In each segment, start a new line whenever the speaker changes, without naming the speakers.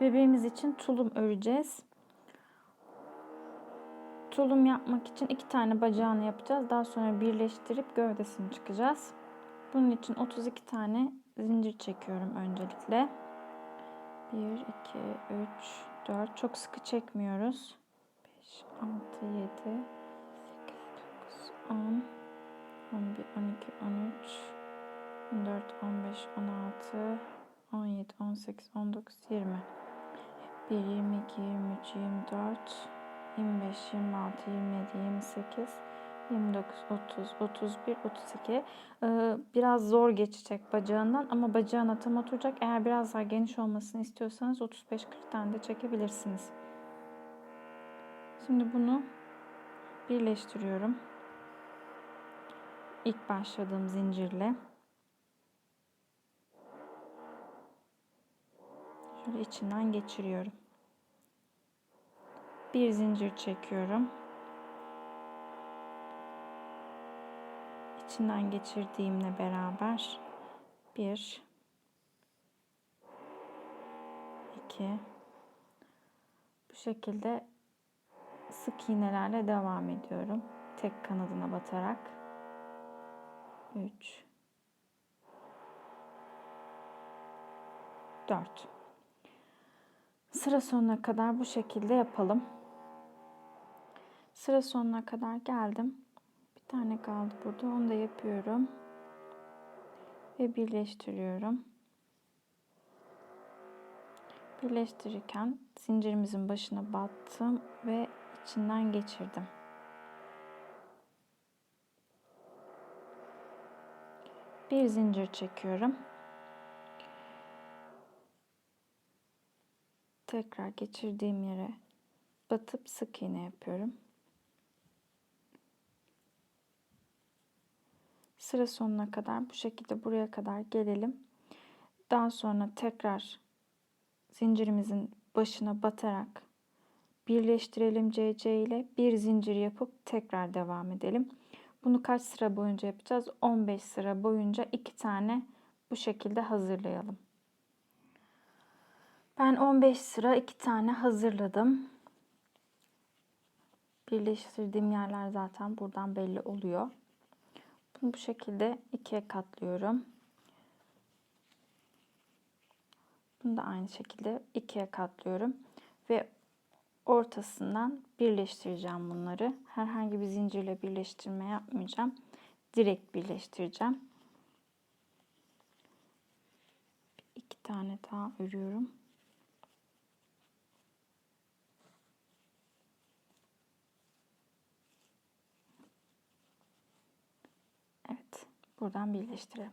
bebeğimiz için tulum öreceğiz. Tulum yapmak için iki tane bacağını yapacağız. Daha sonra birleştirip gövdesini çıkacağız. Bunun için 32 tane zincir çekiyorum öncelikle. 1, 2, 3, 4. Çok sıkı çekmiyoruz. 5, 6, 7, 8, 9, 10, 11, 12, 13, 14, 15, 16, 17, 18, 19, 20. 21, 22, 23, 24, 25, 26, 27, 28, 29, 30, 31, 32. Ee, biraz zor geçecek bacağından ama bacağına tam oturacak. Eğer biraz daha geniş olmasını istiyorsanız 35-40 tane de çekebilirsiniz. Şimdi bunu birleştiriyorum. İlk başladığım zincirle. ve içinden geçiriyorum. Bir zincir çekiyorum. İçinden geçirdiğimle beraber bir, iki, bu şekilde sık iğnelerle devam ediyorum. Tek kanadına batarak üç dört. Sıra sonuna kadar bu şekilde yapalım. Sıra sonuna kadar geldim. Bir tane kaldı burada. Onu da yapıyorum. Ve birleştiriyorum. Birleştirirken zincirimizin başına battım ve içinden geçirdim. Bir zincir çekiyorum. tekrar geçirdiğim yere batıp sık iğne yapıyorum. Sıra sonuna kadar bu şekilde buraya kadar gelelim. Daha sonra tekrar zincirimizin başına batarak birleştirelim CC ile bir zincir yapıp tekrar devam edelim. Bunu kaç sıra boyunca yapacağız? 15 sıra boyunca iki tane bu şekilde hazırlayalım. Ben 15 sıra iki tane hazırladım. Birleştirdiğim yerler zaten buradan belli oluyor. Bunu bu şekilde ikiye katlıyorum. Bunu da aynı şekilde ikiye katlıyorum ve ortasından birleştireceğim bunları. Herhangi bir zincirle birleştirme yapmayacağım. Direkt birleştireceğim. İki tane daha örüyorum. Buradan birleştirelim.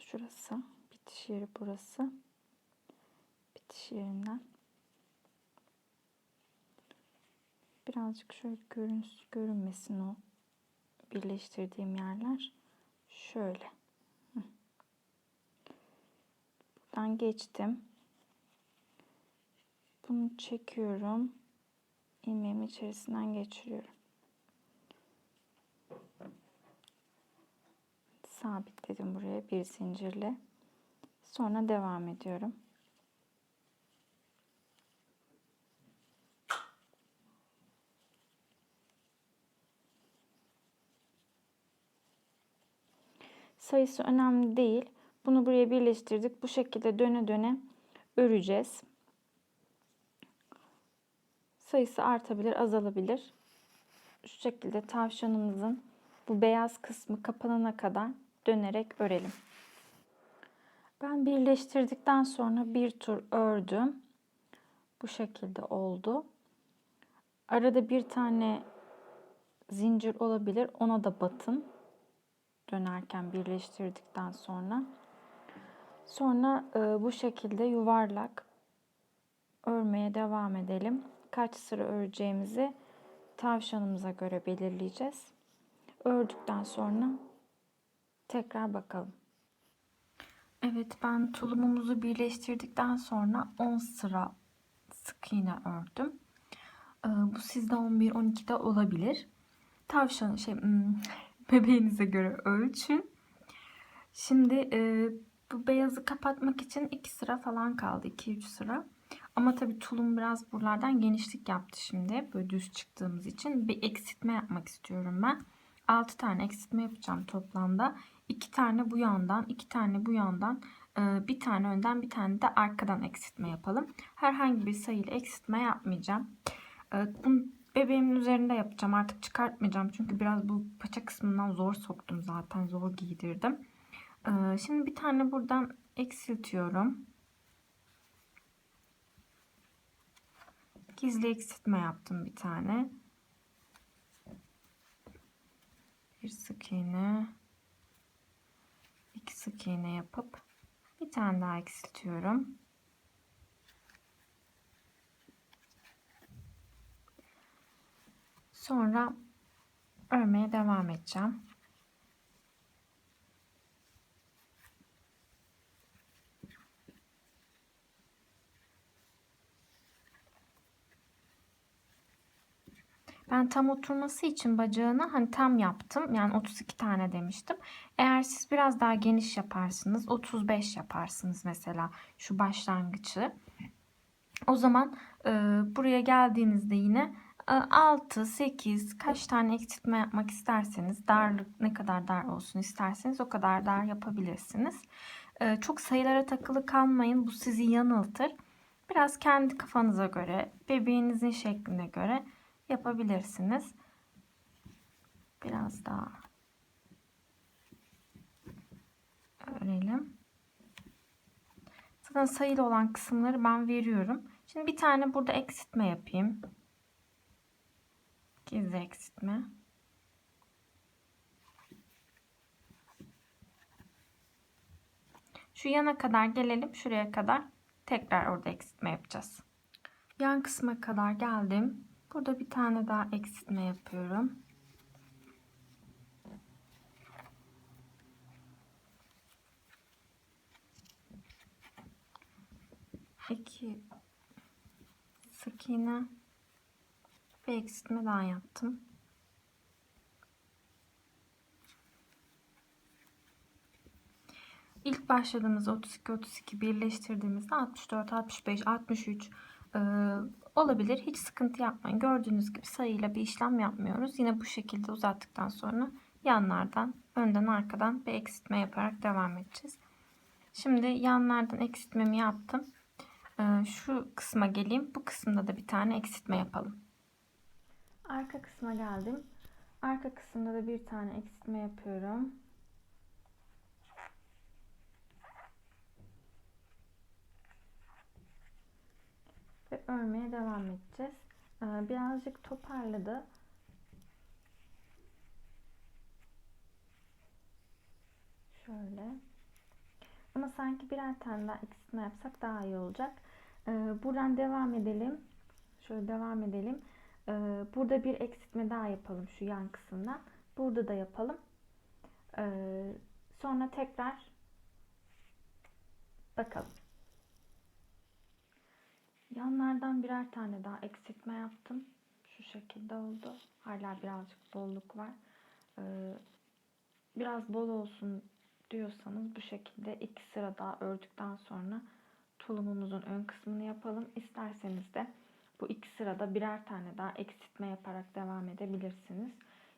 Şurası. Bitiş yeri burası. Bitiş yerinden. Birazcık şöyle görün, görünmesin o birleştirdiğim yerler. Şöyle. Buradan geçtim. Bunu çekiyorum. ilmeğimi içerisinden geçiriyorum. Sabitledim buraya bir zincirle. Sonra devam ediyorum. Sayısı önemli değil. Bunu buraya birleştirdik. Bu şekilde döne döne öreceğiz sayısı artabilir, azalabilir. Şu şekilde tavşanımızın bu beyaz kısmı kapanana kadar dönerek örelim. Ben birleştirdikten sonra bir tur ördüm. Bu şekilde oldu. Arada bir tane zincir olabilir. Ona da batın. Dönerken birleştirdikten sonra. Sonra e, bu şekilde yuvarlak örmeye devam edelim kaç sıra öreceğimizi tavşanımıza göre belirleyeceğiz. Ördükten sonra tekrar bakalım. Evet ben tulumumuzu birleştirdikten sonra 10 sıra sık iğne ördüm. Ee, bu sizde 11-12'de olabilir. Tavşan şey hmm, bebeğinize göre ölçün. Şimdi e, bu beyazı kapatmak için 2 sıra falan kaldı. 2-3 sıra. Ama tabii tulum biraz buralardan genişlik yaptı şimdi. Böyle düz çıktığımız için bir eksiltme yapmak istiyorum ben. 6 tane eksiltme yapacağım toplamda. 2 tane bu yandan, 2 tane bu yandan, ee, bir tane önden, bir tane de arkadan eksiltme yapalım. Herhangi bir sayıyla eksiltme yapmayacağım. Ee, bunu bebeğimin üzerinde yapacağım. Artık çıkartmayacağım. Çünkü biraz bu paça kısmından zor soktum zaten. Zor giydirdim. Ee, şimdi bir tane buradan eksiltiyorum. Gizli eksiltme yaptım bir tane. Bir sık iğne. iki sık iğne yapıp bir tane daha eksiltiyorum. Sonra örmeye devam edeceğim. Ben tam oturması için bacağını hani tam yaptım. Yani 32 tane demiştim. Eğer siz biraz daha geniş yaparsınız 35 yaparsınız mesela şu başlangıcı. O zaman e, buraya geldiğinizde yine 6, e, 8 kaç tane eksiltme yapmak isterseniz darlık ne kadar dar olsun isterseniz o kadar dar yapabilirsiniz. Ee, çok sayılara takılı kalmayın. Bu sizi yanıltır. Biraz kendi kafanıza göre, bebeğinizin şekline göre yapabilirsiniz. Biraz daha örelim. Zaten sayılı olan kısımları ben veriyorum. Şimdi bir tane burada eksiltme yapayım. Gizli eksiltme. Şu yana kadar gelelim. Şuraya kadar tekrar orada eksiltme yapacağız. Yan kısma kadar geldim. Burada bir tane daha eksiltme yapıyorum. İki sık iğne ve eksiltme daha yaptım. İlk başladığımız 32 32 birleştirdiğimizde 64 65 63 olabilir. Hiç sıkıntı yapmayın. Gördüğünüz gibi sayıyla bir işlem yapmıyoruz. Yine bu şekilde uzattıktan sonra yanlardan, önden arkadan bir eksiltme yaparak devam edeceğiz. Şimdi yanlardan eksiltmemi yaptım. Ee, şu kısma geleyim. Bu kısımda da bir tane eksiltme yapalım. Arka kısma geldim. Arka kısımda da bir tane eksiltme yapıyorum. örmeye devam edeceğiz. Ee, birazcık toparladı. Şöyle. Ama sanki birer tane daha ikisini yapsak daha iyi olacak. Ee, buradan devam edelim. Şöyle devam edelim. Ee, burada bir eksiltme daha yapalım şu yan kısımdan. Burada da yapalım. Sonra tekrar bakalım. Yanlardan birer tane daha eksiltme yaptım. Şu şekilde oldu. Hala birazcık bolluk var. Ee, biraz bol olsun diyorsanız bu şekilde iki sıra daha ördükten sonra tulumumuzun ön kısmını yapalım. İsterseniz de bu iki sırada birer tane daha eksiltme yaparak devam edebilirsiniz.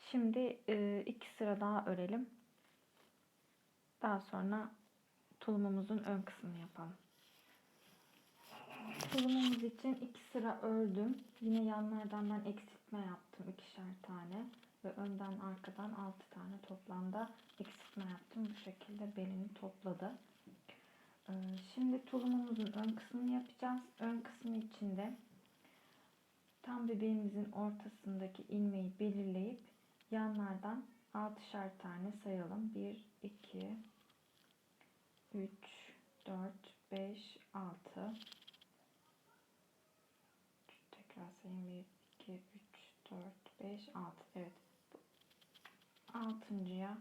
Şimdi e, iki sıra daha örelim. Daha sonra tulumumuzun ön kısmını yapalım tulumumuz için iki sıra ördüm. Yine yanlardan ben eksiltme yaptım ikişer tane ve önden arkadan altı tane toplamda eksiltme yaptım. Bu şekilde belini topladı. Ee, şimdi tulumumuzun ön kısmını yapacağız. Ön kısmı içinde tam bebeğimizin ortasındaki ilmeği belirleyip yanlardan 6'şer tane sayalım. 1, 2, 3, 4, 5, 6 sayayım. 1, 2, 3, 4, 5, 6. Evet. Altıncıya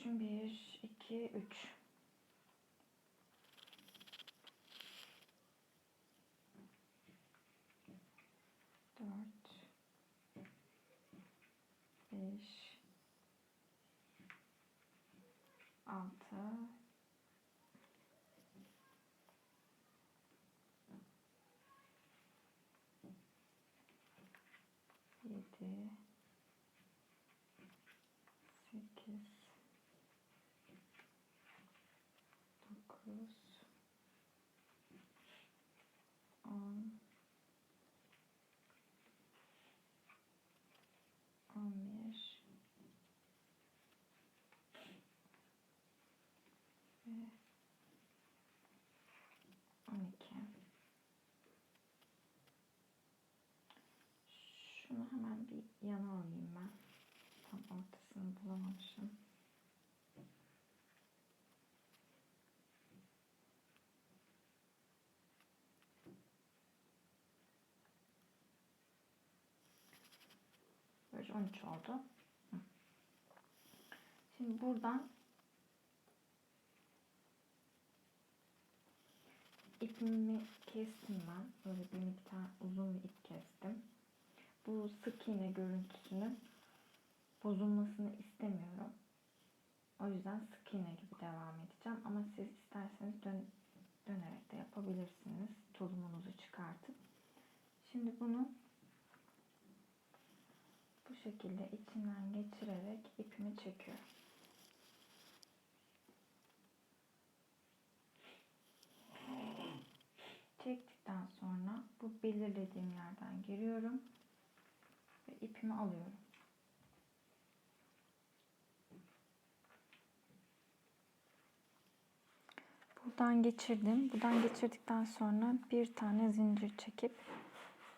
yapmışım. 1, 2, 3. Dört. Beş. Altı. Yedi. dokuz, on, on bir ve on iki. Şunu hemen bir yana alayım ben. Tam ortasını bulamamışım. böylece 13 oldu. Şimdi buradan ipimi kestim ben. Böyle bir miktar uzun bir ip kestim. Bu sık iğne görüntüsünün bozulmasını istemiyorum. O yüzden sık iğne gibi devam edeceğim. Ama siz isterseniz dön dönerek de yapabilirsiniz. Tulumunuzu çıkartıp. Şimdi bunu bu şekilde içinden geçirerek ipimi çekiyorum. Çektikten sonra bu belirlediğim yerden giriyorum ve ipimi alıyorum. Buradan geçirdim. Buradan geçirdikten sonra bir tane zincir çekip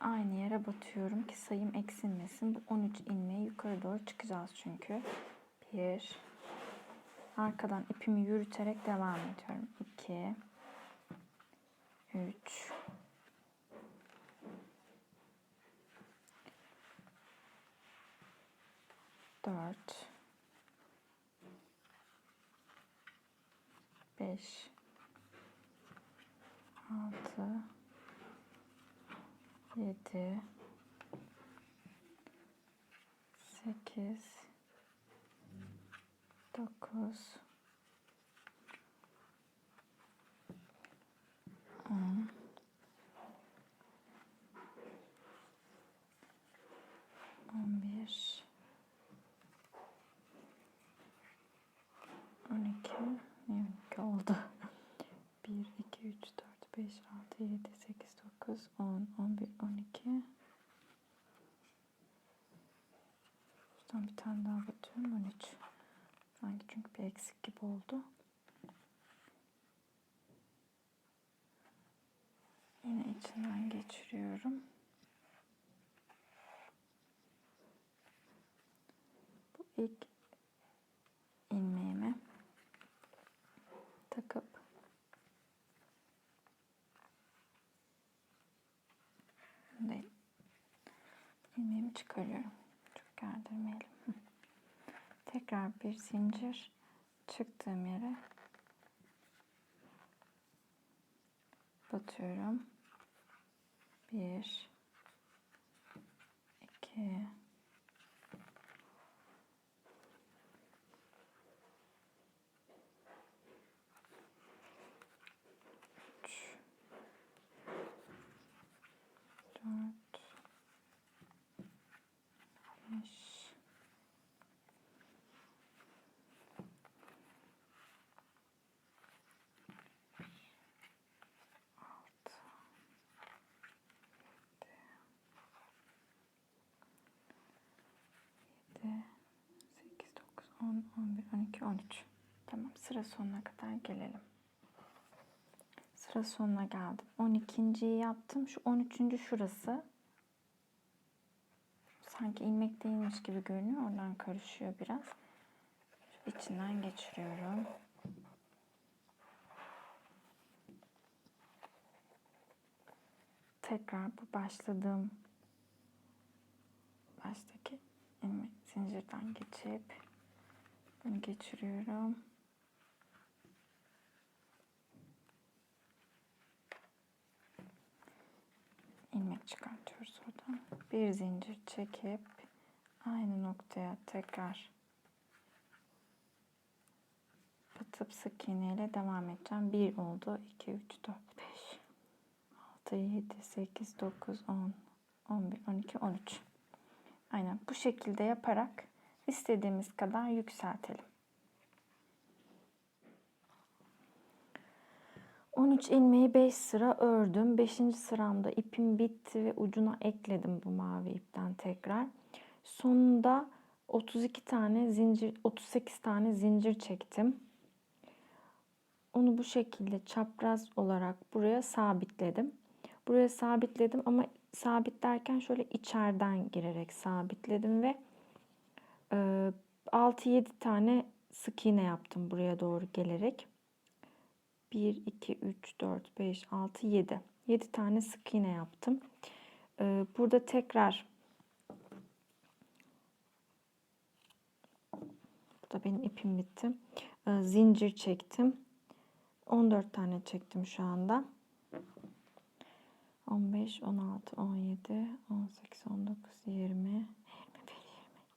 aynı yere batıyorum ki sayım eksilmesin. Bu 13 ilmeği yukarı doğru çıkacağız çünkü. 1 Arkadan ipimi yürüterek devam ediyorum. 2 3 4 5 6 7 8 9 10 11 12 ne 12 oldu 1 2 3 4 5 6 7 8 9 10 oldu. Yine içinden geçiriyorum. Bu ilk ilmeğimi takıp ilmeğimi çıkarıyorum. Çok gerdirmeyelim. Tekrar bir zincir çıktığım yere batıyorum. Bir, iki. 10, 11, 12, 13. Tamam sıra sonuna kadar gelelim. Sıra sonuna geldim. 12.yi yaptım. Şu 13. şurası. Sanki ilmek değilmiş gibi görünüyor. Oradan karışıyor biraz. Şu içinden geçiriyorum. Tekrar bu başladığım baştaki ilmek zincirden geçip geçiriyorum. İlmek çıkartıyoruz oradan. Bir zincir çekip aynı noktaya tekrar batıp sık iğneyle devam edeceğim. 1 oldu. 2, 3, 4, 5, 6, 7, 8, 9, 10, 11, 12, 13. Aynen bu şekilde yaparak istediğimiz kadar yükseltelim. 13 ilmeği 5 sıra ördüm. 5. sıramda ipim bitti ve ucuna ekledim bu mavi ipten tekrar. Sonunda 32 tane zincir 38 tane zincir çektim. Onu bu şekilde çapraz olarak buraya sabitledim. Buraya sabitledim ama sabitlerken şöyle içeriden girerek sabitledim ve 6-7 tane sık iğne yaptım buraya doğru gelerek. 1, 2, 3, 4, 5, 6, 7. 7 tane sık iğne yaptım. Burada tekrar Bu da benim ipim bitti. Zincir çektim. 14 tane çektim şu anda. 15, 16, 17, 18, 19, 20,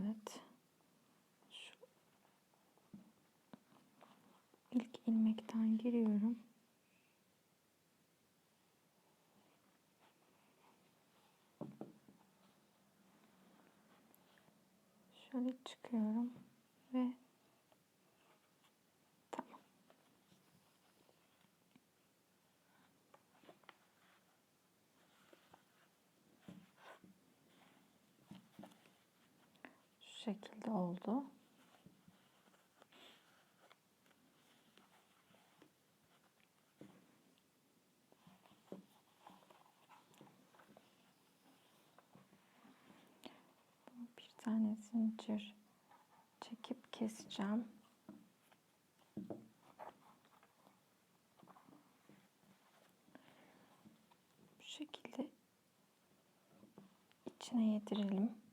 Evet. Şu ilk ilmekten giriyorum. Şöyle çıkıyorum ve şekilde oldu. Bir tane zincir çekip keseceğim. Bu şekilde içine yedirelim.